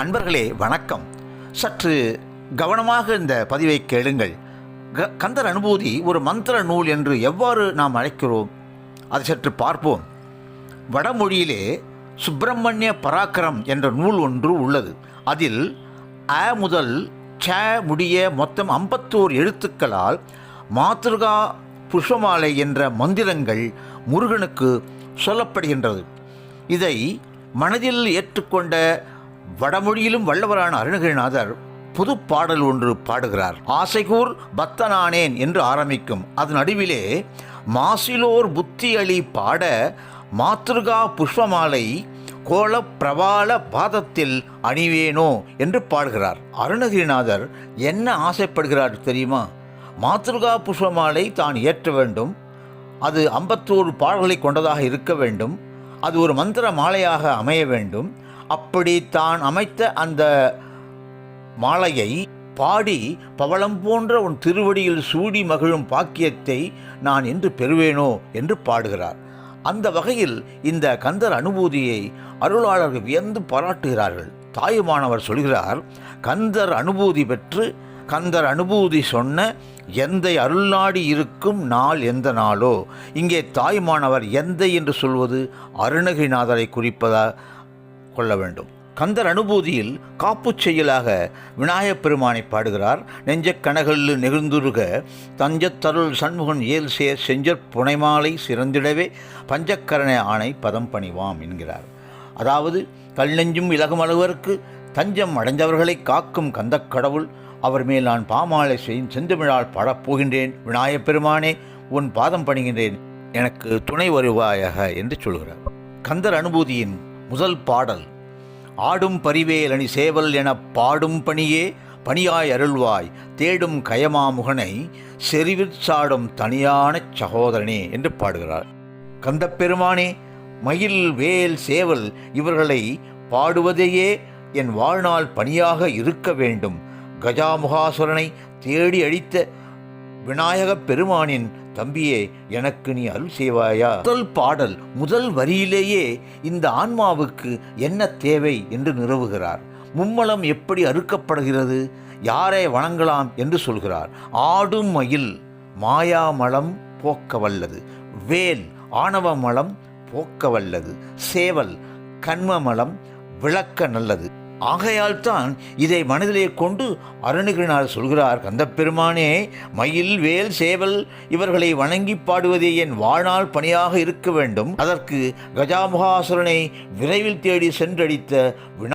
அன்பர்களே வணக்கம். சற்று கவனமாக இந்த பதிவை கேளுங்கள். க கந்தர் அனுபூதி ஒரு மந்திர நூல் என்று எவ்வாறு நாம் அழைக்கிறோம்? அதை சற்று பார்ப்போம். வடமொழியிலே சுப்பிரமணிய பராக்கிரம் என்ற நூல் ஒன்று உள்ளது. அதில் அ முதல் ச முடிய மொத்தம் ஐம்பத்தோர் எழுத்துக்களால் மாத்ருகா புஷ்பமாலை என்ற மந்திரங்கள் முருகனுக்கு சொல்லப்படுகின்றது. இதை மனதில் ஏற்றுக்கொண்ட வடமொழியிலும் வல்லவரான அருணகிரிநாதர் புது பாடல் ஒன்று பாடுகிறார். ஆசைகூர் பக்தனானேன் என்று ஆரம்பிக்கும். அதன் நடுவிலே மாசிலோர் புத்தி அளி பாட மாத்ருகா புஷ்பமாலை கோல பிரபால பாதத்தில் அணிவேனோ என்று பாடுகிறார். அருணகிரிநாதர் என்ன ஆசைப்படுகிறார் தெரியுமா? மாத்ருகா புஷ்பமாலை தான் ஏற்ற வேண்டும். அது ஐம்பத்தோரு பாடல்களை கொண்டதாக இருக்க வேண்டும். அது ஒரு மந்திர மாலையாக அமைய வேண்டும். அப்படி தான் அமைத்த அந்த மாலையை பாடி பவளம் போன்ற உன் திருவடியில் சூடி மகிழும் பாக்கியத்தை நான் என்று பெறுவேனோ என்று பாடுகிறார். அந்த வகையில் இந்த கந்தர் அனுபூதியை அருளாளர்கள் வியந்து பாராட்டுகிறார்கள். தாயுமானவர் சொல்கிறார் கந்தர் அனுபூதி பெற்று கந்தர் அனுபூதி சொன்ன எந்தை அருள்நாடி இருக்கும் நாள் எந்த நாளோ? இங்கே தாய்மானவர் எந்தை என்று சொல்வது அருணகிரிநாதரை குறிப்பதா? கொள்ள வேண்டும். கந்தர் அனுபூதியில் காப்புச் செயலாக விநாயகப் பெருமானை பாடுகிறார். நெஞ்சக் கனகல்லு நெகிழ்ந்துருக தஞ்சத்தருள் சண்முகன் ஏல் சேர் செஞ்சற் புனைமாலை சிறந்திடவே பஞ்சக்கரண ஆணை பதம் பணிவாம் என்கிறார். அதாவது கல் நெஞ்சும் இலகுமளவருக்கு தஞ்சம் அடைந்தவர்களை காக்கும் கந்தக் கடவுள் அவர் மேல் நான் பாமாலை செய்யும் செந்தமிழால் பாடப்போகின்றேன் விநாயகப் பெருமானே உன் பாதம் பணிகின்றேன். எனக்கு துணை வருவாயாக என்று சொல்கிறார். கந்தர் அனுபூதியின் முதல் பாடல். ஆடும் பரிவேலணி சேவல் எனப் பாடும் பணியே பணியாய் அருள்வாய். தேடும் கயமாமுகனை செறிவிற் சாடும் தனியான சகோதரனே என்று பாடுகிறார். கந்தப்பெருமானே மயில் வேல் சேவல் இவர்களை பாடுவதையே என் வாழ்நாள் பணியாக இருக்க வேண்டும். கஜாமுகாசுரனை தேடி அழித்த விநாயகப் பெருமானின் தம்பியே எனக்கு நீ அருள் செய்வாயா? முதல் பாடல் முதல் வரியிலேயே இந்த ஆன்மாவுக்கு என்ன தேவை என்று நிறுவுகிறார். மும்மலம் எப்படி அறுக்கப்படுகிறது? யாரை வணங்கலாம் என்று சொல்கிறார். ஆடும் மயில் மாயாமலம் போக்க வல்லது வேல் ஆணவ மலம் போக்க வல்லது சேவல் கண்மமலம் விளக்க நல்லது. ஆகையால் தான் இதை மனதிலே கொண்டு அருணகிரிநாதர் சொல்கிறார் கந்தப்பெருமானே மயில் வேல் சேவல் இவர்களை வணங்கி பாடுவதே என் வாழ்நாள் பணியாக இருக்க வேண்டும். அதற்கு கஜாமுகாசுரனை விரைவில் தேடி சென்றடித்த வினா